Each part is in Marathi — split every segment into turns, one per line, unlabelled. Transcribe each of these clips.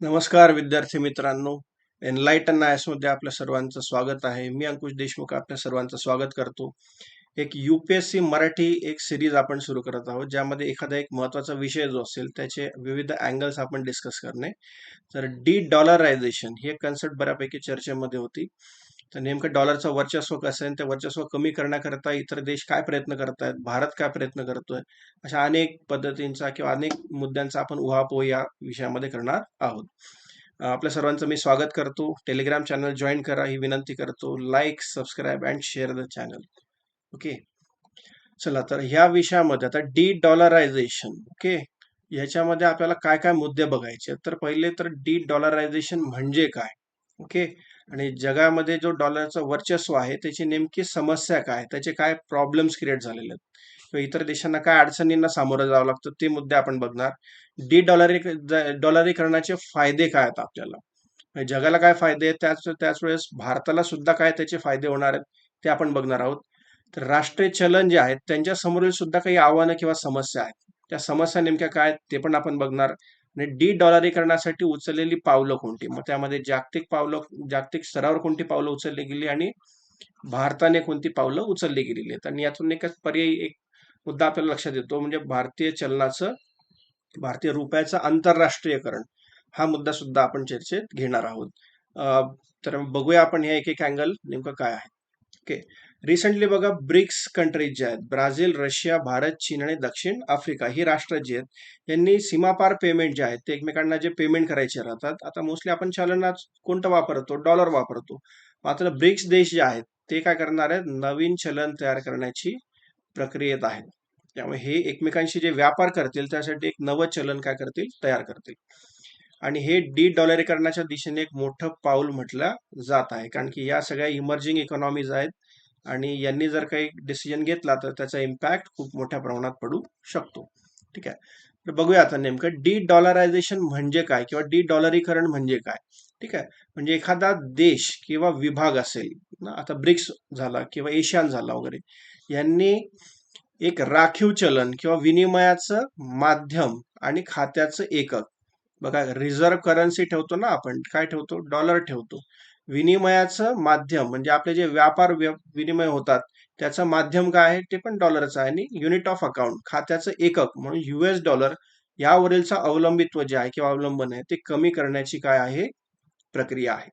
नमस्कार विद्यार्थी मित्रांनो. एनलाईटन आयसमध्ये आपल्या सर्वांचं स्वागत आहे. मी अंकुश देशमुख आपल्या सर्वांचं स्वागत करतो. एक युपीएससी मराठी एक सिरीज आपण सुरू करत आहोत ज्यामध्ये एखादा एक महत्त्वाचा विषय जो असेल त्याचे विविध अँगल्स आपण डिस्कस करणे. तर डी डॉलरायझेशन ही एक कन्सेप्ट बऱ्यापैकी चर्चेमध्ये होती. तर नेमकं डॉलरचं वर्चस्व कसं आहे ते वर्चस्व कमी करण्याकरता इतर देश काय प्रयत्न करतायत भारत काय प्रयत्न करतोय अशा अनेक पद्धतींचा किंवा अनेक मुद्द्यांचा आपण उहापोह या विषयामध्ये करणार आहोत. आपल्या सर्वांचं मी स्वागत करतो. टेलिग्राम चॅनल जॉईन करा ही विनंती करतो. Like subscribe and share the channel okay चला तर ह्या विषयामध्ये आता डी डॉलरायझेशन ओके ह्याच्यामध्ये आपल्याला काय काय मुद्दे बघायचे तर पहिले तर डी डॉलरायझेशन म्हणजे काय? ओके आणि जगामध्ये जो डॉलरचं वर्चस्व आहे त्याची नेमकी समस्या काय त्याचे काय प्रॉब्लेम्स क्रिएट झालेले आहेत? किंवा इतर देशांना काय अडचणींना सामोरं जावं लागतं ते मुद्दे आपण बघणार. डी डॉलरी डॉलरीकरणाचे फायदे काय आहेत आपल्याला? म्हणजे जगाला काय फायदे आहेत? त्याच त्याच वेळेस भारताला सुद्धा काय त्याचे फायदे होणार आहेत ते आपण बघणार आहोत. तर राष्ट्रीय चलन जे आहेत त्यांच्या समोरील सुद्धा काही आव्हानं किंवा समस्या आहेत. त्या समस्या नेमक्या काय आहेत ते पण आपण बघणार. आणि डी डॉलरीकरणासाठी उचललेली पावलं कोणती? मग त्यामध्ये जागतिक पावलं जागतिक स्तरावर कोणती पावलं उचलली गेली आणि भारताने कोणती पावलं उचलली गेलेली आहेत? आणि यातून एकच पर्यायी एक मुद्दा आपल्याला लक्षात येतो म्हणजे भारतीय चलनाचं भारतीय रुपयाचं आंतरराष्ट्रीयकरण हा मुद्दा सुद्धा आपण चर्चेत घेणार आहोत. तर बघूया आपण हे एक एक अँगल नेमकं काय आहे. ओके? रिसेंटली बघा ब्रिक्स कंट्रीज ज्या आहेत ब्राझील रशिया भारत चीन आणि दक्षिण आफ्रिका ही राष्ट्र जी आहेत यांनी सीमापार पेमेंट जे आहेत ते एकमेकांना जे पेमेंट करायचे राहतात आता मोस्टली आपण चलनात कोणतं वापरतो? डॉलर वापरतो. मात्र ब्रिक्स देश जे आहेत ते काय करणार आहेत? नवीन चलन तयार करण्याची प्रक्रियेत आहेत. त्यामुळे हे एकमेकांशी जे व्यापार करतील त्यासाठी एक नवं चलन काय करतील? तयार करतील. आणि हे डी डॉलरीकरणाच्या दिशेने एक मोठं पाऊल म्हटलं जात आहे कारण की या सगळ्या इमर्जिंग इकॉनॉमीज आहेत आणि यांनी जर काही डिसिजन घेतला तर त्याचा इम्पॅक्ट खूप मोठ्या प्रमाणात पडू शकतो. ठीक आहे? तर बघूया आता नेमकं डी डॉलरायझेशन म्हणजे काय किंवा डी डॉलरीकरण म्हणजे काय? ठीक आहे? म्हणजे एखादा देश किंवा विभाग असेल ना आता ब्रिक्स झाला किंवा एशियान झाला वगैरे यांनी एक राखीव चलन किंवा विनिमयाचं माध्यम आणि खात्याचं एकक बघा रिझर्व्ह करन्सी ठेवतो ना आपण काय ठेवतो? डॉलर ठेवतो. विनिमयाचं माध्यम म्हणजे आपले जे व्यापार विनिमय होतात त्याचं माध्यम काय आहे? ते पण डॉलरचं आहे. आणि युनिट ऑफ अकाउंट खात्याचं एकक म्हणून युएस डॉलर यावरीलचं अवलंबित्व जे आहे किंवा अवलंबन आहे ते कमी करण्याची काय आहे? प्रक्रिया आहे.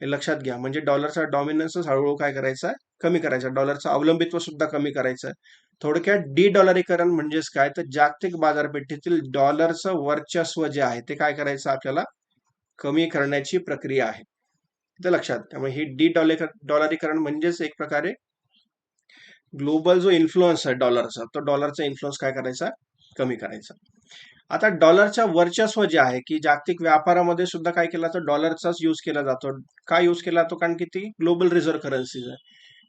हे लक्षात घ्या. म्हणजे डॉलरचा डॉमिनन्सच हळूहळू काय करायचा आहे? कमी करायचा डॉलरचं अवलंबित्व सुद्धा कमी करायचं आहे. थोडक्यात डी डॉलरीकरण म्हणजेच काय? तर जागतिक बाजारपेठेतील डॉलरचं वर्चस्व जे आहे ते काय करायचं आपल्याला? कमी करण्याची प्रक्रिया आहे. ते लक्षात. त्यामुळे ही डी डॉलर डॉलरीकरण म्हणजेच एक प्रकारे ग्लोबल जो इन्फ्लुअन्स आहे डॉलरचा तो डॉलरचा इन्फ्लुअन्स काय करायचा? कमी करायचा. आता डॉलरच्या वर्चस्व जे आहे की जागतिक व्यापारामध्ये सुद्धा काय केला तर डॉलरचाच यूज केला जातो. का यूज केला जातो? कारण की ती ग्लोबल रिझर्व्ह करन्सीज आहे.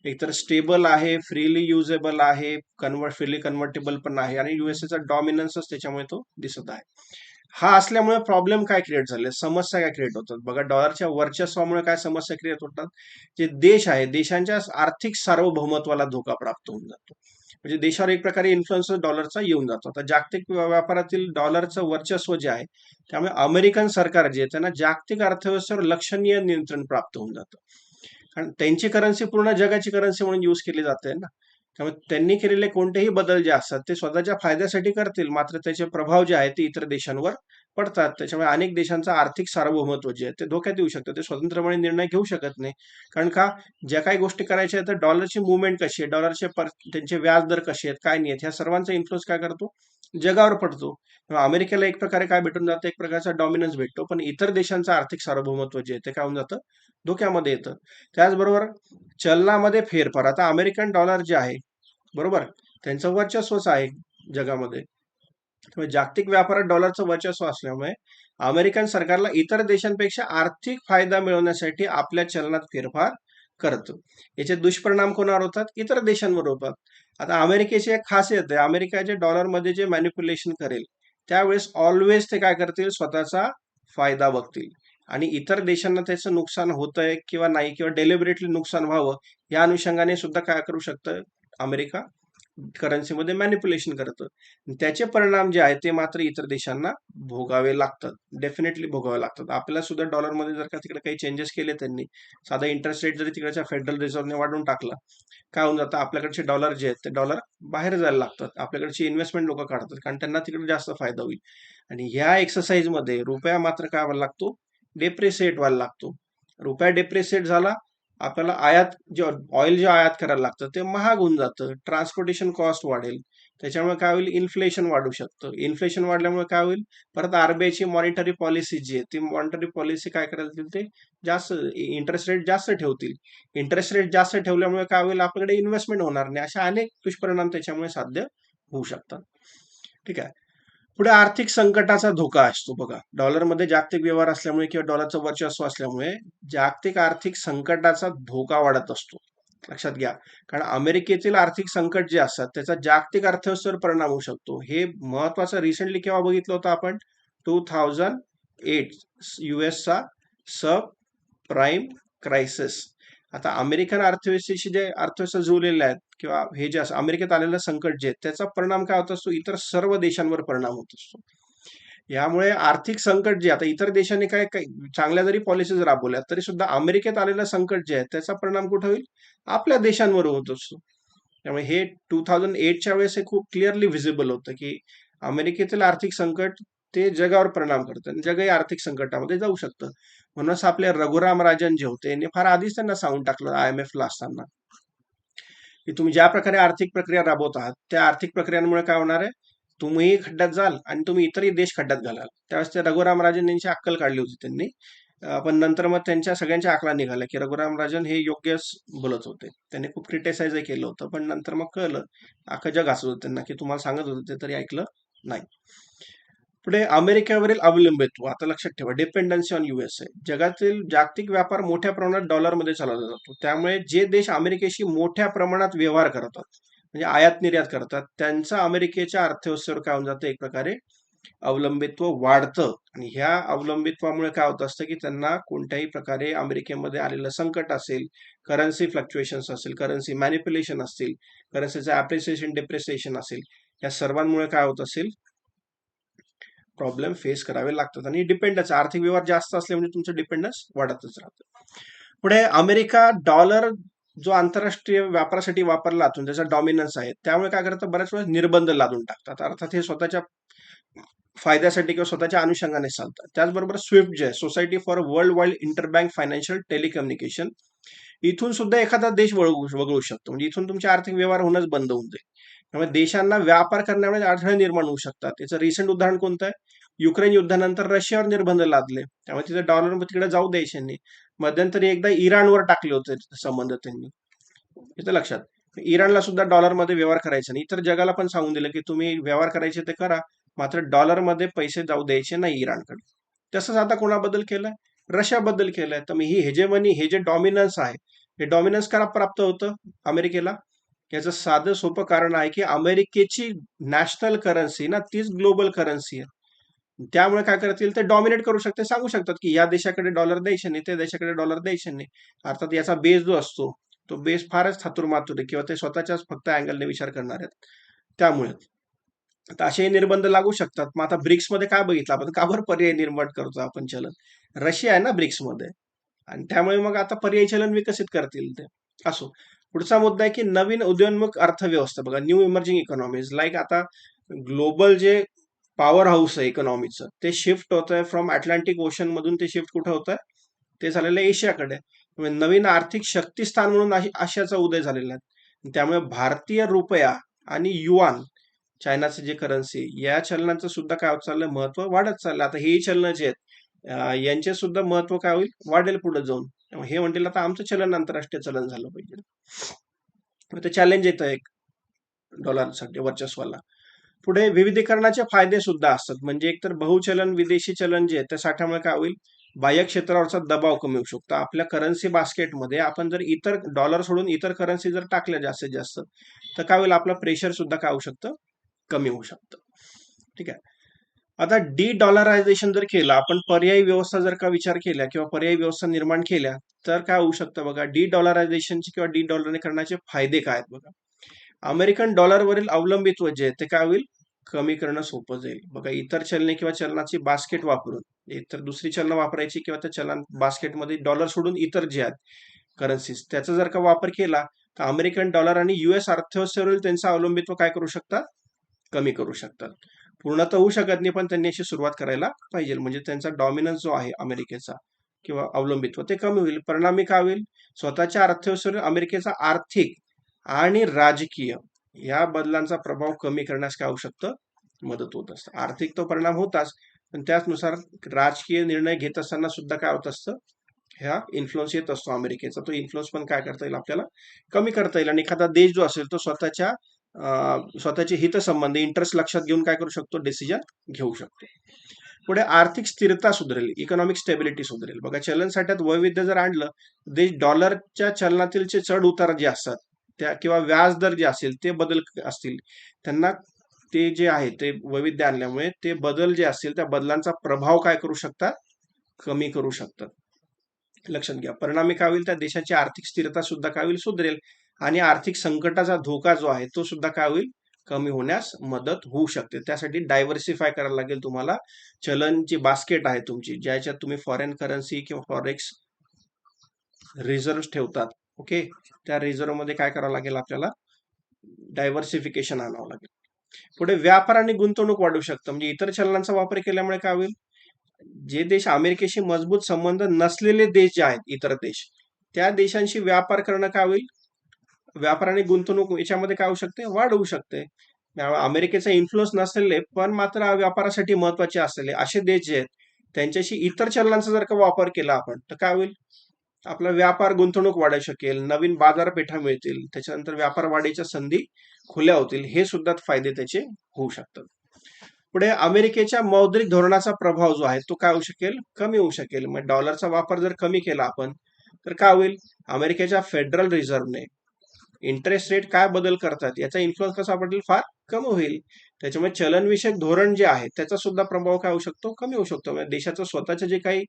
एकतर स्टेबल आहे फ्रीली युजेबल आहे कन्वर्ट फ्रीली कन्व्हर्टेबल पण आहे आणि युएसएचा डॉमिनन्सच त्याच्यामुळे तो दिसत आहे. हा असल्यामुळे प्रॉब्लेम काय क्रिएट झाले? समस्या काय क्रिएट होतात? बघा डॉलरच्या वर्चस्वामुळे काय समस्या क्रिएट होतात? जे देश आहे देशांच्या आर्थिक सार्वभौमत्वाला धोका प्राप्त होऊन जातो. म्हणजे देशावर एक प्रकारे इन्फ्लुएन्स डॉलरचा येऊन जातो. आता जागतिक व्यापारातील डॉलरचं वर्चस्व जे आहे त्यामुळे अमेरिकन सरकार जे आहे त्यांना जागतिक अर्थव्यवस्थेवर लक्षणीय नियंत्रण प्राप्त होऊन जातं. कारण त्यांची करन्सी पूर्ण जगाची करन्सी म्हणून यूज केली जाते ना. त्यामुळे त्यांनी केलेले कोणतेही बदल जे असतात ते स्वतःच्या फायद्यासाठी करतील. मात्र त्याचे प्रभाव जे आहेत ते इतर देशांवर पडतात. त्याच्यामुळे अनेक देशांचं आर्थिक सार्वभौमत्व जे आहे ते धोक्यात येऊ शकतं. ते स्वतंत्रपणे निर्णय घेऊ शकत नाही. कारण का ज्या काही गोष्टी करायच्या आहेत तर डॉलरची मुवमेंट कशी आहे? डॉलरचे पर त्यांचे व्याज दर कसे आहेत? काय नाही आहेत? ह्या सर्वांचा इन्फ्लुअन्स काय करतो? जगावर पडतो. अमेरिकेला एक प्रकारे काय भेटून जातं? एक प्रकारचा डॉमिनन्स भेटतो. पण इतर देशांचं आर्थिक सार्वभौमत्व जे आहे ते काय होऊन जातं? धोक्यामध्ये येतं. त्याचबरोबर चलनामध्ये फेरफार. आता अमेरिकन डॉलर जे आहे बरोबर? त्यांचं वर्चस्वच आहे जगामध्ये. त्यामुळे जागतिक व्यापारात डॉलरचं वर्चस्व असल्यामुळे अमेरिकन सरकारला इतर देशांपेक्षा आर्थिक फायदा मिळवण्यासाठी आपल्या चलनात फेरफार करतो. याचे दुष्परिणाम कोणावर होतात? इतर देशांवर होतात. आता अमेरिकेची एक खासियत आहे. अमेरिका जे डॉलरमध्ये जे मॅनिप्युलेशन करेल त्यावेळेस ऑलवेज ते काय करतील? स्वतःचा फायदा बघतील. आणि इतर देशांना त्याचं नुकसान होतंय किंवा नाही किंवा डेलिबरेटली नुकसान व्हावं या अनुषंगाने सुद्धा काय करू शकतं अमेरिका? करन्सीमध्ये मॅनिप्युलेशन करतं. त्याचे परिणाम जे आहेत ते मात्र इतर देशांना भोगावे लागतात. डेफिनेटली भोगावे लागतात. आपल्याला सुद्धा डॉलरमध्ये जर का तिकडे काही चेंजेस केले त्यांनी साधा इंटरेस्ट रेट जरी तिकडच्या फेडरल रिझर्व्हने वाढवून टाकला काय होऊन जातं? आपल्याकडचे डॉलर जे आहेत ते डॉलर बाहेर जायला लागतात. आपल्याकडची इन्व्हेस्टमेंट लोक काढतात कारण त्यांना तिकडे जास्त फायदा होईल. आणि ह्या एक्सरसाइजमध्ये रुपया मात्र काय व्हायला लागतो? डेप्रिसिएट व्हायला लागतो. रुपया डेप्रिसिएट झाला आपल्याला आयात जे ऑइल जे आयात करायला लागतं ते महाग होऊन जातं. ट्रान्सपोर्टेशन कॉस्ट वाढेल. त्याच्यामुळे काय होईल? इन्फ्लेशन वाढू शकतं. इन्फ्लेशन वाढल्यामुळे काय होईल? परत आरबीआयची मॉनिटरी पॉलिसी जी आहे ती मॉनिटरी पॉलिसी काय करायला ते? जास्त इंटरेस्ट रेट जास्त ठेवतील. इंटरेस्ट रेट जास्त ठेवल्यामुळे काय होईल? आपल्याकडे इन्व्हेस्टमेंट होणार नाही. अशा अनेक दुष्परिणाम त्याच्यामुळे साध्य होऊ शकतात. ठीक आहे? पुढे आर्थिक संकटाचा धोका असतो बघा. डॉलरमध्ये जागतिक व्यवहार असल्यामुळे किंवा डॉलरचं वर्चस्व असल्यामुळे जागतिक आर्थिक संकटाचा धोका वाढत असतो. लक्षात घ्या. कारण अमेरिकेतील आर्थिक संकट जे असतात त्याचा जागतिक अर्थव्यवस्थेवर परिणाम होऊ शकतो. हे महत्वाचं रिसेंटली केव्हा बघितलं होतं आपण? टू थाउजंड एट युएसचा सब प्राईम क्रायसिस आता अमेरिकन अर्थव्यवस्थेशी जे अर्थव्यवस्था जुळलेल्या आहेत किंवा हे जे असं अमेरिकेत आलेलं संकट जे त्याचा परिणाम काय होत असतो? इतर सर्व देशांवर परिणाम होत असतो. यामुळे आर्थिक संकट जे आता इतर देशांनी काय काही चांगल्या जरी पॉलिसीज राबवल्या तरी सुद्धा अमेरिकेत आलेलं संकट जे आहे त्याचा परिणाम कुठे होईल? आपल्या देशांवर होत असतो. त्यामुळे हे टू थाउजंड एटच्या वेळेस हे खूप क्लिअरली व्हिजिबल होतं की अमेरिकेतील आर्थिक संकट ते जगावर परिणाम करतं आणि जगही आर्थिक संकटामध्ये जाऊ शकतं. म्हणूनच आपले रघुराम राजन जे होते यांनी फार आधीच त्यांना सांगून टाकलं आय एम एफ ला असताना. की तुम्ही ज्या प्रकारे आर्थिक प्रक्रिया राबवत आहात त्या आर्थिक प्रक्रियांमुळे काय होणार आहे? तुम्ही खड्ड्यात जाल आणि तुम्ही इतरही देश खड्ड्यात घालाल. त्यावेळेस ते रघुराम राजन यांची अक्कल काढली होती त्यांनी. पण नंतर मग त्यांच्या सगळ्यांच्या आकला निघाल्या की रघुराम राजन हे योग्यच बोलत होते. त्यांनी खूप क्रिटिसाइज केलं होतं. पण नंतर मग कळलं अख्खं जग असत होतं त्यांना की तुम्हाला सांगत होते ते तरी ऐकलं नाही. पुढे अमेरिकेवरील अवलंबित्व. आता लक्षात ठेवा डिपेंडन्सी ऑन युएसए जगातील जागतिक व्यापार मोठ्या प्रमाणात डॉलरमध्ये चालवला जातो. त्यामुळे जे देश अमेरिकेशी मोठ्या प्रमाणात व्यवहार करतात म्हणजे आयात निर्यात करतात त्यांचा अमेरिकेच्या अर्थव्यवस्थेवर काय होऊन जातं? एक प्रकारे अवलंबित्व वाढतं. आणि ह्या अवलंबित्वामुळे काय होत असतं की त्यांना कोणत्याही प्रकारे अमेरिकेमध्ये आलेलं संकट असेल करन्सी फ्लक्च्युएशन्स असेल करन्सी मॅनिप्युलेशन असतील करन्सीचं ऍप्रिसिएशन डिप्रिसिएशन असेल या सर्वांमुळे काय होत असेल? प्रॉब्लेम फेस करावे लागतात आणि डिपेंडन्स आर्थिक व्यवहार जास्त असले म्हणजे तुमचं डिपेंडन्स वाढतच राहतं. पुढे अमेरिका डॉलर जो आंतरराष्ट्रीय व्यापारासाठी वापरला जातो त्याचा डॉमिनन्स आहे त्यामुळे काय करतात बऱ्याच वेळेस निर्बंध लादून टाकतात. अर्थात हे स्वतःच्या फायद्यासाठी किंवा स्वतःच्या अनुषंगाने चालतात त्याचबरोबर स्विफ्ट जे आहे society for worldwide interbank financial telecommunication इथून सुद्धा एखादा देश वळू वगळू शकतो. म्हणजे इथून तुमचे आर्थिक व्यवहार होणंच बंद होऊन जाईल. त्यामुळे देशांना व्यापार करण्यामध्ये अडथळे निर्माण होऊ शकतात. त्याचं रिसेंट उदाहरण कोणतं आहे? युक्रेन युद्धानंतर रशियावर निर्बंध लादले. त्यामुळे तिथे डॉलर तिकडे जाऊ द्यायचे मध्यंतरी एकदा इराणवर टाकले होते संबंध त्यांनी. इथं लक्षात. इराणला सुद्धा डॉलरमध्ये व्यवहार करायचा नाही. इतर जगाला पण सांगून दिलं की तुम्ही व्यवहार करायचे ते करा. मात्र डॉलरमध्ये पैसे जाऊ द्यायचे नाही इराणकडे. तसंच आता कोणाबद्दल केलंय? रशियाबद्दल केलंय. तर मी ही हेजेमनी हे जे डॉमिनन्स आहे हे डॉमिनन्स करा प्राप्त होतं? अमेरिकेला? याचं साधं सोपं कारण आहे की अमेरिकेची नॅशनल करन्सी ना तीच ग्लोबल करन्सी आहे. त्यामुळे काय करतील ते डॉमिनेट करू शकते सांगू शकतात की या देशाकडे डॉलर द्यायचे नाही त्या देशाकडे डॉलर द्यायचे नाही. अर्थात याचा बेस जो असतो तो बेस फारच थातुरमातुर आहे किंवा ते स्वतःच्याच फक्त अँगलने विचार करणार आहेत. त्यामुळे तर असे निर्बंध लागू शकतात. मग आता ब्रिक्समध्ये काय बघितलं? आपण काबर पर्याय निर्माण करतो आपण चलन? रशिया आहे ना ब्रिक्समध्ये. आणि त्यामुळे मग आता पर्यायी चलन विकसित करतील ते. असो. पुढचा मुद्दा आहे की नवीन उदयोन्मुख अर्थव्यवस्था बघा न्यू इमर्जिंग इकॉनॉमीज लाईक आता ग्लोबल जे पॉवर हाऊस आहे इकॉनॉमीचं ते शिफ्ट होत आहे फ्रॉम अटलांटिक ओशन मधून ते शिफ्ट कुठं होत आहे ते झालेलं आहे एशियाकडे नवीन आर्थिक शक्तीस्थान म्हणून आशियाचा उदय झालेला आहे. त्यामुळे भारतीय रुपया आणि युआन चायनाचे जे करन्सी या चलनाचं सुद्धा काय होत चाललंय? महत्त्व वाढत चाललं आता हे चलन जे आहेत यांचे सुद्धा महत्त्व काय होईल? वाढेल पुढे जाऊन. हे म्हणतील आता आमचं चलन आंतरराष्ट्रीय चलन झालं पाहिजे. ते चॅलेंज येतं एक डॉलरसाठी वर्चस्वाला. पुढे विविधीकरणाचे फायदे सुद्धा असतात. म्हणजे एकतर बहुचलन विदेशी चलन जे आहे त्या साठ्यामुळे काय होईल? बाह्य क्षेत्रावरचा दबाव कमी होऊ शकतो. आपल्या करन्सी बास्केटमध्ये आपण जर इतर डॉलर सोडून इतर करन्सी जर टाकल्या जास्तीत जास्त तर काय होईल? आपलं प्रेशर सुद्धा काय होऊ शकतं? कमी होऊ शकतं. ठीक आहे? आता डी डॉलरायझेशन जर केलं आपण पर्यायी व्यवस्था जर का विचार केला किंवा पर्यायी व्यवस्था निर्माण केल्या तर काय होऊ शकतं बघा? डी डॉलरायझेशनचे किंवा डी डॉलरने करण्याचे फायदे काय आहेत बघा? अमेरिकन डॉलरवरील अवलंबित्व जे आहे ते काय होईल? कमी करणं सोपं जाईल. बघा इतर चलने किंवा चलनाची बास्केट वापरून इतर दुसरी चलनं वापरायची किंवा त्या चलन बास्केटमध्ये डॉलर सोडून इतर जे आहेत करन्सीज त्याचा जर का वापर केला तर अमेरिकन डॉलर आणि युएस अर्थव्यवस्थेवरील त्यांचं अवलंबित्व काय करू शकतात कमी करू शकतात पूर्ण तर होऊ शकत नाही पण त्यांनी अशी सुरुवात करायला पाहिजे. म्हणजे त्यांचा डॉमिनन्स जो आहे अमेरिकेचा किंवा अवलंबित्व ते कमी होईल परिणामी काय होईल? स्वतःच्या अर्थव्यवस्थेवर अमेरिकेचा आर्थिक आणि राजकीय या बदलांचा प्रभाव कमी करण्यास काय होऊ शकतं? मदत होत असतं. आर्थिक तो परिणाम होताच पण त्याचनुसार राजकीय निर्णय घेत असताना सुद्धा काय होत असतं? ह्या इन्फ्लुअन्स येत असतो अमेरिकेचा. तो इन्फ्लुअन्स पण काय करता येईल? आपल्याला कमी करता येईल. आणि एखादा देश जो असेल तो स्वतःच्या स्वतःचे हितसंबंध इंटरेस्ट लक्षात घेऊन काय करू शकतो? डिसिजन घेऊ शकतो. पुढे आर्थिक स्थिरता सुधारेल इकॉनॉमिक स्टेबिलिटी सुधारेल. बघा चलन साठ्यात वैविध्य जर आणलं देश डॉलरच्या चलनातील जे चढ उतार जे असतात त्या किंवा व्याज दर जे असेल ते बदल असतील. त्यांना ते जे आहे ते वैविध्य आणल्यामुळे ते बदल जे असतील त्या बदलांचा प्रभाव काय करू शकतात? कमी करू शकतात. लक्षात घ्या. परिणामी काय होईल? त्या देशाची आर्थिक स्थिरता सुद्धा काय होईल? सुधरेल. आणि आर्थिक संकटाचा धोका जो आहे तो सुद्धा काय होईल? कमी होण्यास मदत होऊ शकते. त्यासाठी डायव्हर्सिफाय करायला लागेल तुम्हाला. चलनची बास्केट आहे तुमची ज्याच्यात तुम्ही फॉरेन करन्सी किंवा फॉरेक्स रिझर्व्ह ठेवतात. ओके त्या रिझर्व्हमध्ये काय करावं लागेल आपल्याला? डायव्हर्सिफिकेशन आणावं लागेल. पुढे व्यापार आणि गुंतवणूक वाढू शकतं. म्हणजे इतर चलनांचा वापर केल्यामुळे काय होईल? जे देश अमेरिकेशी मजबूत संबंध नसलेले देश जे आहेत इतर देश त्या देशांशी व्यापार करणं काय होईल? व्यापार आणि गुंतवणूक याच्यामध्ये काय होऊ शकते? वाढ होऊ शकते. अमेरिकेचा इन्फ्लुअन्स नसलेले पण मात्र व्यापारासाठी महत्त्वाचे असलेले असे देश जे आहेत त्यांच्याशी इतर चलनांचा जर का वापर केला आपण तर काय होईल? आपला व्यापार गुंतवणूक वाढू शकेल नवीन बाजारपेठा मिळतील त्याच्यानंतर व्यापार वाढीच्या संधी खुल्या होतील हे सुद्धा फायदे त्याचे होऊ शकतात. पुढे अमेरिकेच्या मौद्रिक धोरणाचा प्रभाव जो आहे तो काय होऊ शकेल? कमी होऊ शकेल. मग डॉलरचा वापर जर कमी केला आपण तर काय होईल? अमेरिकेच्या फेडरल रिझर्व्हने इंटरेस्ट रेट काय बदल करतात याचा इन्फ्लुअन्स कसा पडेल फार कमी होईल. त्याच्यामुळे चलनविषयक धोरण जे आहे त्याचा सुद्धा प्रभाव काय होऊ शकतो? कमी होऊ शकतो. म्हणजे देशाचं स्वतःचे जे काही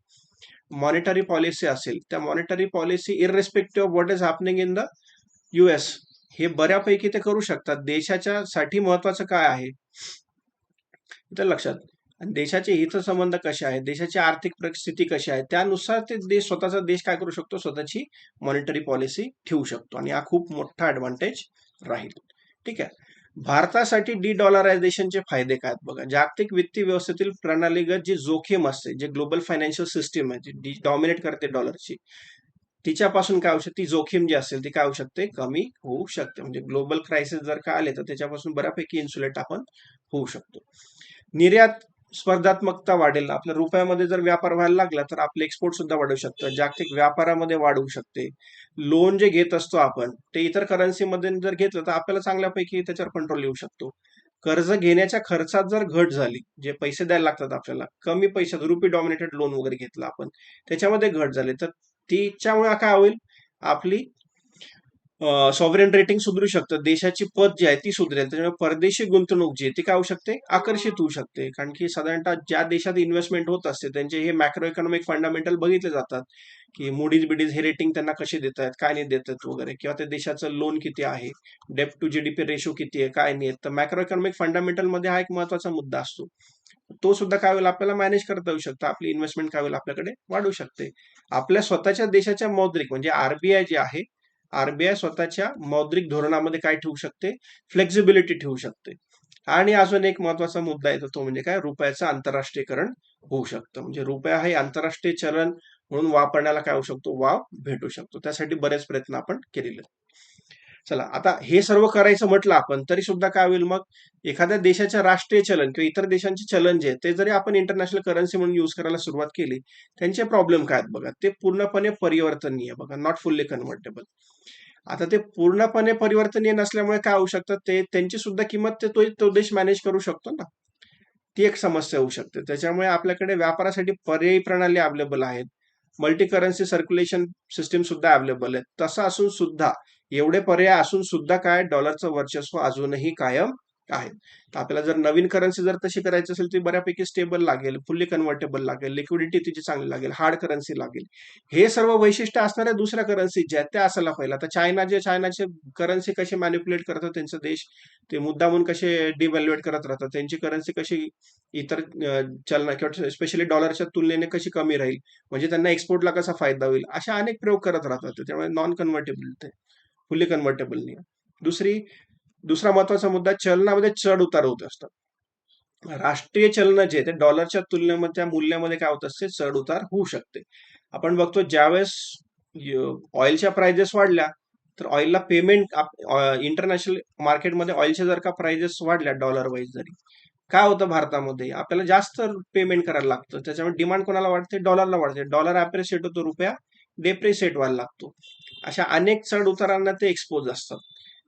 मॉनिटरी पॉलिसी असेल त्या monetary policy irrespective of what is happening in the US हे बऱ्यापैकी ते करू शकतात. देशाच्या साठी महत्वाचं काय आहे? इथं लक्षात. आणि देशाचे हितसंबंध कसे आहेत? देशाची आर्थिक परिस्थिती कशी आहे? त्यानुसार ते देश स्वतःचा देश काय करू शकतो? स्वतःची मॉनिटरी पॉलिसी ठेवू शकतो. आणि हा खूप मोठा ऍडव्हान्टेज राहील. ठीक आहे? भारतासाठी डी डॉलरायझेशनचे फायदे काय आहेत बघा? जागतिक वित्तीय व्यवस्थेतील प्रणालीगत जी जोखीम असते जे ग्लोबल फायनान्शियल सिस्टीम आहे जी डॉमिनेट करते डॉलरची तिच्यापासून काय होऊ शकते? ती जोखीम जी असेल ती काय होऊ शकते? कमी होऊ शकते. म्हणजे ग्लोबल क्रायसिस जर का आले तर त्याच्यापासून बऱ्यापैकी इन्सुलेट आपण होऊ शकतो. निर्यात स्पर्धात्मकता वाढेल. आपल्या रुपयामध्ये जर व्यापार व्हायला लागला तर आपले एक्सपोर्ट सुद्धा वाढू शकतं. जागतिक व्यापारामध्ये वाढ होऊ शकते. लोन जे घेत असतो आपण ते इतर करन्सीमध्ये जर घेतलं तर आपल्याला चांगल्यापैकी त्याच्यावर कंट्रोल येऊ शकतो. कर्ज घेण्याच्या खर्चात जर घट झाली जे पैसे द्यायला लागतात आपल्याला कमी पैशात रुपी डॉमिनेटेड लोन वगैरे घेतलं आपण त्याच्यामध्ये घट झाली तर तिच्यामुळे काय होईल? आपली सॉव्हरेन रेटिंग सुधरू शकतं. देशाची पत जी आहे ती सुधरेल. त्याच्यामुळे परदेशी गुंतवणूक जी आहे ती काय होऊ शकते? आकर्षित होऊ शकते. कारण की साधारणतः ज्या देशात इन्व्हेस्टमेंट होत असते त्यांचे हे मॅक्रो इकॉनॉमिक फंडामेंटल बघितले जातात की मुडीज बिडीज हे रेटिंग त्यांना कसे देत आहेत काय नाही देत आहेत वगैरे. किंवा त्या देशाचं लोन किती आहे? डेप टू जीडीपी रेशो किती आहे? काय नाही तर मॅक्रो इकॉनॉमिक फंडामेंटलमध्ये हा एक महत्त्वाचा मुद्दा असतो. तो सुद्धा काय होईल? आपल्याला मॅनेज करता येऊ शकतं. आपली इन्व्हेस्टमेंट काय होईल? आपल्याकडे वाढू शकते. आपल्या स्वतःच्या देशाच्या मौद्रिक म्हणजे आरबीआय जे आहे आरबीआय स्वतःच्या मौद्रिक धोरणामध्ये काय ठेवू शकते? फ्लेक्झिबिलिटी ठेवू शकते. आणि अजून एक महत्त्वाचा मुद्दा येतो तो म्हणजे काय? रुपयाचं आंतरराष्ट्रीयकरण होऊ शकतं. म्हणजे रुपया हे आंतरराष्ट्रीय चलन म्हणून वापरण्याला काय होऊ शकतो? वाव भेटू शकतो. त्यासाठी बरेच प्रयत्न आपण केलेले आहेत. चला आता हे सर्व करायचं म्हटलं आपण तरी सुद्धा काय होईल मग? एखाद्या देशाच्या राष्ट्रीय चलन किंवा इतर देशांचे चलन जे ते जरी आपण इंटरनॅशनल करन्सी म्हणून युज करायला सुरुवात केली त्यांचे प्रॉब्लेम काय आहेत बघा? ते पूर्णपणे परिवर्तनीय बघा नॉट फुल्ली कन्व्हर्टेबल आता ते पूर्णपणे परिवर्तनीय नसल्यामुळे काय होऊ शकतं? ते त्यांची सुद्धा किंमत ते तो तो देश मॅनेज करू शकतो ना? ती एक समस्या होऊ शकते. त्याच्यामुळे आपल्याकडे व्यापारासाठी पर्यायी प्रणाली अवेलेबल आहेत. मल्टी करन्सी सर्क्युलेशन सिस्टीम सुद्धा अवेलेबल आहेत. तसं असून सुद्धा एवढे पर्याय असून सुद्धा काय? डॉलरचं वर्चस्व अजूनही कायम आहे. तर आपल्याला जर नवीन करन्सी जर तशी करायची असेल ती बऱ्यापैकी स्टेबल लागेल फुल्ली कन्व्हर्टेबल लागेल लिक्विडिटी तिची चांगली लागेल हार्ड करन्सी लागेल. हे सर्व वैशिष्ट्य असणाऱ्या दुसऱ्या करन्सी ज्या त्या असायला पाहिजे आता चायना जे चायनाचे करन्सी कशी मॅन्युप्युलेट करतात त्यांचा देश ते मुद्दामून कसे डिव्हॅल्युएट करत राहतात त्यांची करन्सी कशी इतर चलना किंवा स्पेशली डॉलरच्या तुलनेने कशी कमी राहील म्हणजे त्यांना एक्सपोर्टला कसा फायदा होईल अशा अनेक प्रयोग करत राहतात. त्यामुळे नॉन कन्व्हर्टेबल ते. फुल्ली कन्व्हर्टेबल नाही दुसरी दुसरा महत्त्वाचा मुद्दा चलनामध्ये चढ उतार होत असतात. राष्ट्रीय चलन जे ते डॉलरच्या तुलनेमध्ये त्या मूल्यामध्ये काय होत असते? चढ उतार होऊ शकते. आपण बघतो ज्यावेळेस ऑइलच्या प्राइजेस वाढल्या तर ऑइलला पेमेंट इंटरनॅशनल मार्केटमध्ये ऑइलच्या जर का प्राइजेस वाढल्या डॉलर वाईज जरी काय होतं भारतामध्ये? आपल्याला जास्त पेमेंट करायला लागतं. त्याच्यामुळे डिमांड कोणाला वाढते? डॉलरला वाढते. डॉलर अप्रिशिएट होतो रुपया डेप्रिसिएट व्हायला लागतो. अशा अनेक चढ उतारांना ते एक्सपोज असतात.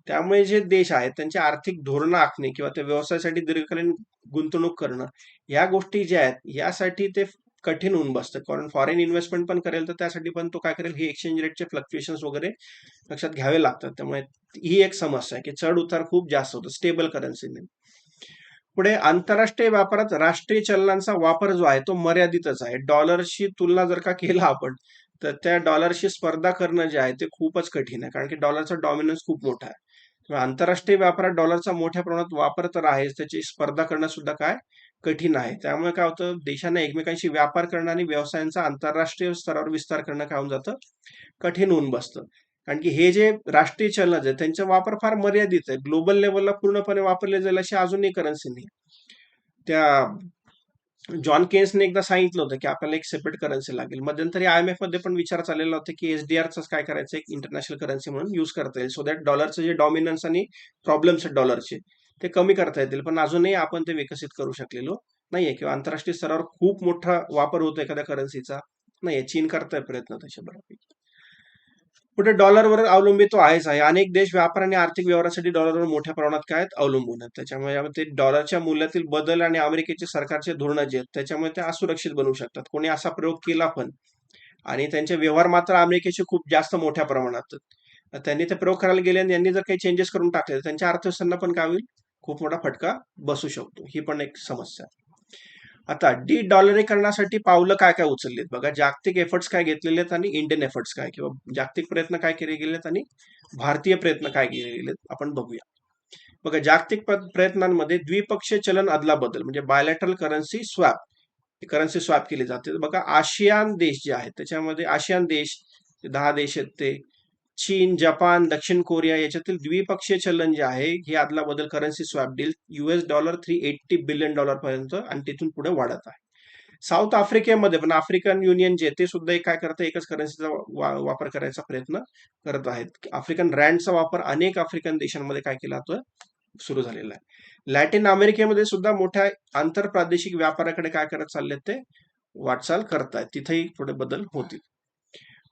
त्यामुळे जे देश आहेत त्यांची आर्थिक धोरणं आखणे किंवा त्या व्यवसायासाठी दीर्घकालीन गुंतवणूक करणं या गोष्टी ज्या आहेत यासाठी ते कठीण होऊन बसतं कारण फॉरेन इन्व्हेस्टमेंट पण करेल तर त्यासाठी पण तो काय करेल ही एक्सचेंज रेटचे फ्लक्च्युएशन वगैरे लक्षात घ्यावे लागतात. त्यामुळे ही एक समस्या आहे की चढ उतार खूप जास्त होतो स्टेबल करन्सीने पुढे आंतरराष्ट्रीय व्यापारात राष्ट्रीय चलनांचा वापर जो आहे तो मर्यादितच आहे. डॉलरशी तुलना जर का केला आपण तर त्या डॉलरशी स्पर्धा करणं जे आहे ते खूपच कठीण आहे कारण की डॉलरचा डॉमिनन्स खूप मोठा आहे. आंतरराष्ट्रीय व्यापारात डॉलरचा मोठ्या प्रमाणात वापर तर आहेच त्याची स्पर्धा करणं सुद्धा काय कठीण आहे. त्यामुळे काय होतं देशांना एकमेकांशी व्यापार करणं आणि व्यवसायांचा आंतरराष्ट्रीय स्तरावर विस्तार करणं काय होऊन जातं कठीण होऊन बसतं. कारण की हे जे राष्ट्रीय चलन आहे त्यांचा वापर फार मर्यादित आहे ग्लोबल लेवलला पूर्णपणे वापरले जाईल अशी अजूनही करन्सी नाही त्या जॉन केन्सने एकदा सांगितलं होतं की आपल्याला एक सेपरेट करन्सी लागेल. मध्यंतरी आय एम एफमध्ये पण विचार चाललेला होता की एसडीआरचं काय करायचं एक इंटरनॅशनल करन्सी म्हणून युज करता येईल. सो दॅट डॉलरचं जे डॉमिनन्स आणि प्रॉब्लेम्स आहेत डॉलरचे ते कमी करता येतील. पण अजूनही आपण ते विकसित करू शकलेलो नाहीये किंवा आंतरराष्ट्रीय स्तरावर खूप मोठा वापर होतो एखाद्या करन्सीचा नाहीये. चीन करताय प्रयत्न त्याच्या बऱ्यापैकी. पुढे डॉलरवर अवलंबित आहेच आहे. अनेक देश व्यापार आणि आर्थिक व्यवहारासाठी डॉलरवर मोठ्या प्रमाणात काय? आहेत अवलंबून आहेत. त्याच्यामुळे यामध्ये डॉलरच्या मूल्यातील बदल आणि अमेरिकेचे सरकारचे धोरणं जे आहेत त्याच्यामुळे ते असुरक्षित बनू शकतात. कोणी असा प्रयोग केला पण. आणि त्यांचे व्यवहार मात्र अमेरिकेचे खूप जास्त मोठ्या प्रमाणात. त्यांनी ते प्रयोग करायला गेले आणि यांनी जर काही चेंजेस करून टाकले तर त्यांच्या अर्थव्यवस्थांना पण काय होईल? खूप मोठा फटका बसू शकतो. ही पण एक समस्या आहे. आता डी डॉलरीकरणासाठी पावलं काय काय उचललीत? बघा जागतिक एफर्ट्स काय घेतलेले आहेत आणि इंडियन एफर्ट्स काय किंवा जागतिक प्रयत्न काय केले गेलेत आणि भारतीय प्रयत्न काय केले गेलेत आपण बघूया. बघा जागतिक प- प्रयत्नांमध्ये द्विपक्षीय चलन अदला बदल म्हणजे bilateral currency swap currency swap केली जाते. बघा आशियान देश जे आहेत त्याच्यामध्ये आशियान देश दहा देश आहेत ते चीन जपान दक्षिण कोरिया याच्यातील द्विपक्षीय चलन जे आहे हे आदला बदल currency swap deal US dollar three eighty billion dollar पर्यंत आणि तिथून पुढे वाढत आहे. साऊथ आफ्रिकेमध्ये पण आफ्रिकन युनियन जे ते सुद्धा एक काय करतं एकच करन्सीचा वा- वापर करायचा प्रयत्न करत आहेत. आफ्रिकन रँडचा वापर अनेक आफ्रिकन देशांमध्ये काय केला जातोय सुरू झालेला आहे. लॅटिन अमेरिकेमध्ये सुद्धा मोठ्या आंतरप्रादेशिक व्यापाराकडे काय करत चालले ते वाटचाल करतायत. तिथेही थोडे बदल होतील.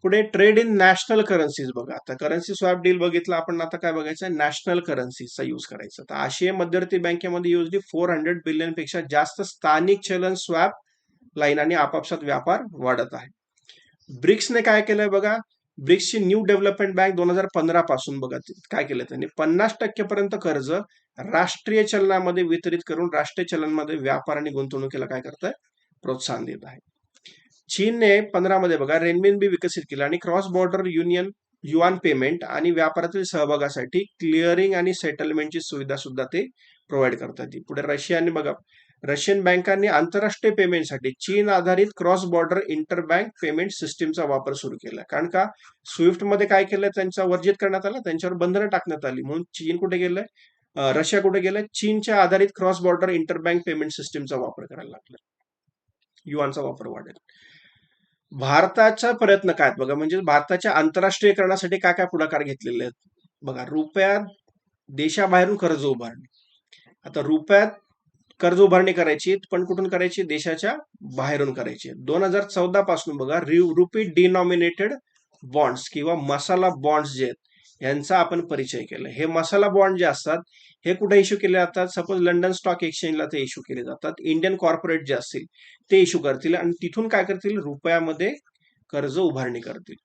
पुढे ट्रेड इन नॅशनल करन्सीज बघा. आता करन्सी स्वॅप डील बघितलं आपण आता काय बघायचं? नॅशनल करन्सीचा युज करायचा. तर आशिया मध्यवर्ती बँकेमध्ये युजली फोर हंड्रेड बिलियनपेक्षा जास्त स्थानिक चलन स्वॅप लाईन आणि आपापसात व्यापार वाढत आहे. ब्रिक्सने काय केलंय बघा? ब्रिक्सची न्यू डेव्हलपमेंट बँक दोन हजार पंधरा पासून बघा काय केलं त्यांनी? पन्नास टक्केपर्यंत कर्ज राष्ट्रीय चलनामध्ये वितरित करून राष्ट्रीय चलनामध्ये व्यापार आणि गुंतवणुकीला काय करत आहे प्रोत्साहन देत आहे. चीनने पंधरामध्ये बघा रेनमिन बी विकसित केलं आणि cross border union yuan payment आणि व्यापारातील सहभागासाठी क्लिअरिंग आणि सेटलमेंटची सुविधा सुद्धा ते प्रोव्हाइड करतात. पुढे रशियाने बघा रशियन बँकांनी आंतरराष्ट्रीय पेमेंटसाठी चीन आधारित क्रॉस बॉर्डर इंटरबँक पेमेंट सिस्टीमचा वापर सुरू केला. कारण का? स्विफ्टमध्ये काय केलं त्यांचा वर्जित करण्यात आलं त्यांच्यावर बंधनं टाकण्यात आली. म्हणून चीन कुठे गेलंय? रशिया कुठे गेलंय? चीनच्या आधारित क्रॉस बॉर्डर इंटरबँक पेमेंट सिस्टीमचा वापर करायला लागला. युआनचा वापर वाढेल. भारताचा प्रयत्न काय आहेत? बघा म्हणजे भारताच्या आंतरराष्ट्रीयकरणासाठी काय काय पुढाकार घेतलेले आहेत? बघा रुपयात देशाबाहेरून कर्ज उभारणे. आता रुपयात कर्ज उभारणी करायची पण कुठून करायची देशाच्या बाहेरून करायची दोन हजार चौदा पासून बघा रुपी डिनॉमिनेटेड बॉन्ड्स किंवा मसाला बॉन्ड्स जे आहेत यांचा आपण परिचय केला. हे मसाला बॉन्ड जे असतात हे कुठे इश्यू केले जातात? सपोज लंडन स्टॉक एक्सचेंजला ते इश्यू केले जातात. इंडियन कॉर्पोरेट जे असतील ते इश्यू करतील आणि तिथून काय करतील? रुपयामध्ये कर्ज उभारणी करतील.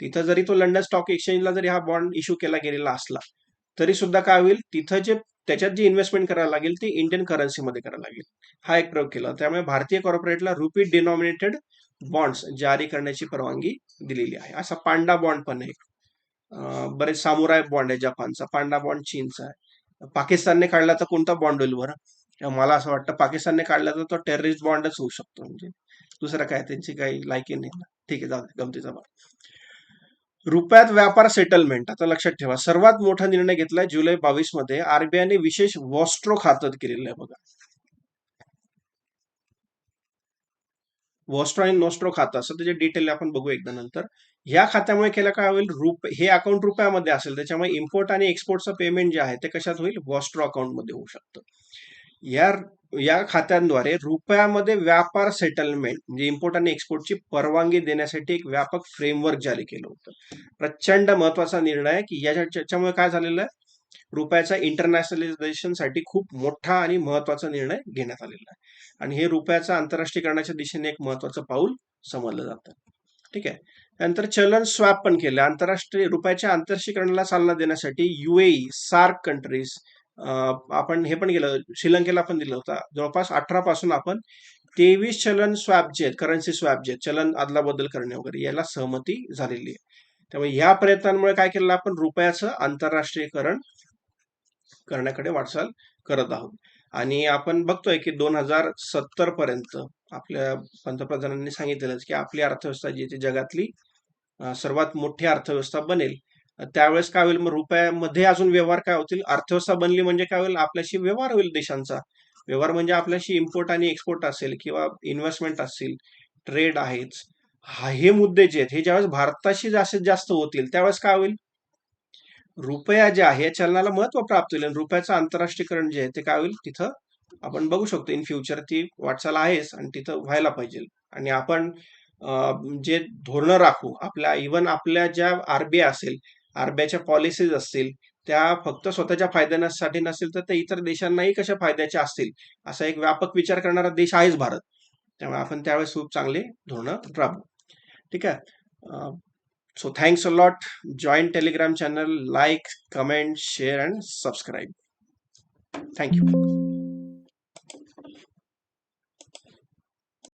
तिथं जरी तो लंडन स्टॉक एक्सचेंजला जरी हा बॉन्ड इश्यू केला गेलेला असला तरी सुद्धा काय होईल? तिथं जे त्याच्यात जी इन्व्हेस्टमेंट करायला लागेल ती इंडियन करन्सीमध्ये करायला लागेल. हा एक प्रयोग केला. त्यामुळे भारतीय कॉर्पोरेटला रुपी डिनॉमिनेटेड बॉन्ड्स जारी करण्याची परवानगी दिलेली आहे. असा पांडा बॉन्ड पण आहे. बरेच सामुराय बॉन्ड आहे जपानचा पांडा बॉन्ड चीनचा आहे. पाकिस्तानने काढला तर कोणता बॉन्ड होईल बरं? मला असं वाटतं पाकिस्तानने काढला तर तो टेररिस्ट बॉन्डच होऊ शकतो. म्हणजे दुसरं काय त्यांची काही लायकी नाही. ठीक आहे जाऊ गमतीचा भाग. रुपयात व्यापार सेटलमेंट आता लक्षात ठेवा सर्वात मोठा निर्णय घेतलाय जुलै बावीसमध्ये आरबीआयने विशेष वॉस्ट्रो खातं केलेलं आहे बघा. वॉस्ट्रो आणि नोस्ट्रो खातं असं त्याचे डिटेल आपण बघू एकदा नंतर. ह्या खात्यामुळे केलं काय होईल? रुप हे अकाउंट रुपयामध्ये असेल. त्याच्यामुळे इम्पोर्ट आणि एक्सपोर्टचं पेमेंट जे आहे ते कशात होईल? वॉस्ट्रो अकाउंटमध्ये होऊ शकतं. या या खात्यांद्वारे रुपयामध्ये व्यापार सेटलमेंट म्हणजे इम्पोर्ट आणि एक्सपोर्टची परवानगी देण्यासाठी एक व्यापक फ्रेमवर्क जारी केलं होतं. प्रचंड महत्त्वाचा निर्णय आहे की याच्या याच्यामुळे काय झालेलं आहे? रुपयाचा इंटरनॅशनलायझेशनसाठी खूप मोठा आणि महत्त्वाचा निर्णय घेण्यात आलेला आहे. आणि हे रुपयाचं आंतरराष्ट्रीयकरणाच्या दिशेने एक महत्वाचं पाऊल समजलं जातं. ठीक आहे? त्यानंतर चलन स्वॅप पण केलं. आंतरराष्ट्रीय रुपयाच्या आंतरशीकरणाला चालना देण्यासाठी युएई सार्क कंट्रीज आपण हे पण केलं. श्रीलंकेला पण दिलं होतं. जवळपास अठरा पासून आपण तेवीस चलन स्वॅप जे आहेत करन्सी स्वॅप जे आहेत चलन अदलाबदल करणे वगैरे याला सहमती झालेली आहे. त्यामुळे या प्रयत्नांमुळे काय केलं आपण? रुपयाचं आंतरराष्ट्रीयकरण करण्याकडे वाटचाल करत आहोत. आणि आपण बघतोय की दोन हजार सत्तर पर्यंत आपल्या पंतप्रधानांनी सांगितलेलंच की आपली अर्थव्यवस्था जी आहे ती जगातली सर्वात मोठी अर्थव्यवस्था बनेल. त्यावेळेस काय होईल? मग रुपयामध्ये अजून व्यवहार काय होतील? अर्थव्यवस्था बनली म्हणजे काय होईल? आपल्याशी व्यवहार होईल देशांचा. व्यवहार म्हणजे आपल्याशी इम्पोर्ट आणि एक्सपोर्ट असेल किंवा इन्व्हेस्टमेंट असतील ट्रेड आहेच हा हे मुद्दे जे आहेत हे ज्यावेळेस भारताशी जास्तीत जास्त होतील त्यावेळेस काय होईल? रुपया जे आहे या चलनाला महत्त्व प्राप्त होईल आणि रुपयाचं आंतरराष्ट्रीयकरण जे आहे ते काय होईल? तिथं आपण बघू शकतो इन फ्युचर ती वाटचाल आहेच आणि तिथं व्हायला पाहिजे. आणि आपण जे धोरणं राखू आपल्या इवन आपल्या ज्या आरबीआय असेल आरबीआयच्या पॉलिसीज असतील त्या फक्त स्वतःच्या फायद्यासाठी नसेल तर त्या इतर देशांनाही कशा फायद्याच्या असतील? असा एक व्यापक विचार करणारा देश आहेच भारत. त्यामुळे आपण त्यावेळेस खूप चांगले धोरणं राबवू. ठीक आहे? So thanks a lot. Join Telegram channel, like, comment, share and subscribe. Thank you.